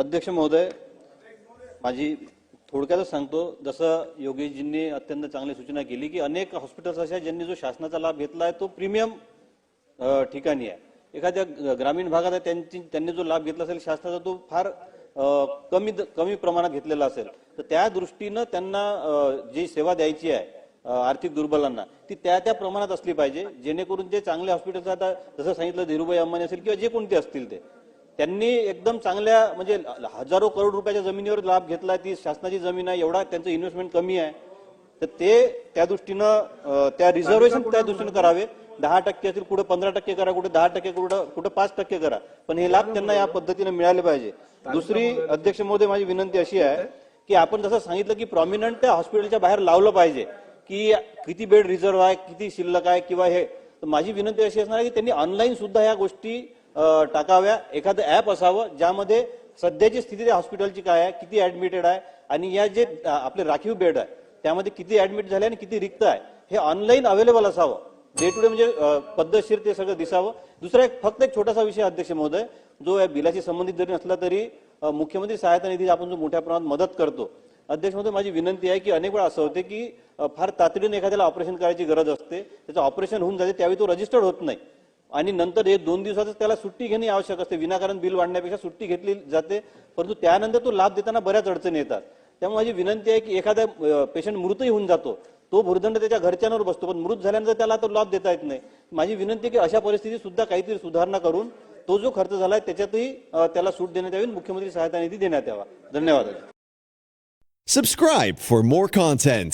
अध्यक्ष महोदय माझी थोडक्यातच सांगतो जसं योगेशजींनी अत्यंत चांगली सूचना केली की अनेक हॉस्पिटल्स अशा आहेत ज्यांनी जो शासनाचा लाभ घेतला आहे तो प्रीमियम ठिकाणी आहे. एखाद्या ग्रामीण भागात आहे त्यांची त्यांनी जो लाभ घेतला असेल शासनाचा तो फार कमी द- कमी प्रमाणात घेतलेला असेल. तर त्या दृष्टीनं त्यांना जी सेवा द्यायची आहे आर्थिक दुर्बलांना ती त्या त्या प्रमाणात असली पाहिजे जेणेकरून जे चांगले हॉस्पिटल्स आता जसं सांगितलं धीरुभाई अंबानी असेल किंवा जे कोणते असतील ते त्यांनी एकदम चांगल्या म्हणजे हजारो करोड रुपयाच्या जमिनीवर लाभ घेतला ती शासनाची जमीन आहे एवढा त्यांचं इन्व्हेस्टमेंट कमी आहे. तर ते त्या दृष्टीनं त्या रिझर्वेशन त्या दृष्टीनं करावे. दहा टक्के असतील कुठे पंधरा टक्के करा कुठे दहा टक्के कुठं कुठं पाच टक्के करा. पण हे लाभ त्यांना या पद्धतीने मिळाले पाहिजे. दुसरी अध्यक्ष महोदय माझी विनंती अशी आहे की आपण जसं सांगितलं की प्रॉमिनंट त्या हॉस्पिटलच्या बाहेर लावलं पाहिजे की किती बेड रिझर्व्ह आहे किती शिल्लक आहे किंवा हे. तर माझी विनंती अशी असणार आहे की त्यांनी ऑनलाईन सुद्धा या गोष्टी टाकाव्या. एखादं ऍप असावं ज्यामध्ये सध्याची स्थिती त्या हॉस्पिटलची काय आहे किती ऍडमिटेड आहे आणि या जे आपले राखीव बेड आहे त्यामध्ये किती ऍडमिट झाले आणि किती रिक्त आहे हे ऑनलाईन अवेलेबल असावं. डे टू डे म्हणजे पद्धतशीर ते सगळं दिसावं. दुसरा एक फक्त एक छोटासा विषय अध्यक्ष महोदय जो या बिलाशी संबंधित जरी नसला तरी मुख्यमंत्री सहायता निधी आपण जो मोठ्या प्रमाणात मदत करतो. अध्यक्ष महोदय माझी विनंती आहे की अनेक वेळा असं होते की फार तातडीने एखाद्याला ऑपरेशन करायची गरज असते त्याचं ऑपरेशन होऊन जाते त्यावेळी तो रजिस्टर्ड होत नाही. आणि नंतर हे दोन दिवसातच त्याला सुट्टी घेणे आवश्यक असते. विनाकारण बिल वाढण्यापेक्षा सुट्टी घेतली जाते परंतु त्यानंतर तो लाभ देताना बऱ्याच अडचणी येतात. त्यामुळे माझी विनंती आहे की एखादा पेशंट मृतही होऊन जातो. तो भूर्दंड त्याच्या घरच्यांवर बसतो पण मृत झाल्यानंतर त्याला तो लाभ देता येत नाही. माझी विनंती आहे की अशा परिस्थितीत सुद्धा काहीतरी सुधारणा करून तो जो खर्च झालाय त्याच्यातही त्याला सूट देण्यात यावी आणि मुख्यमंत्री सहायता निधी देण्यात यावा. धन्यवाद. Subscribe for more content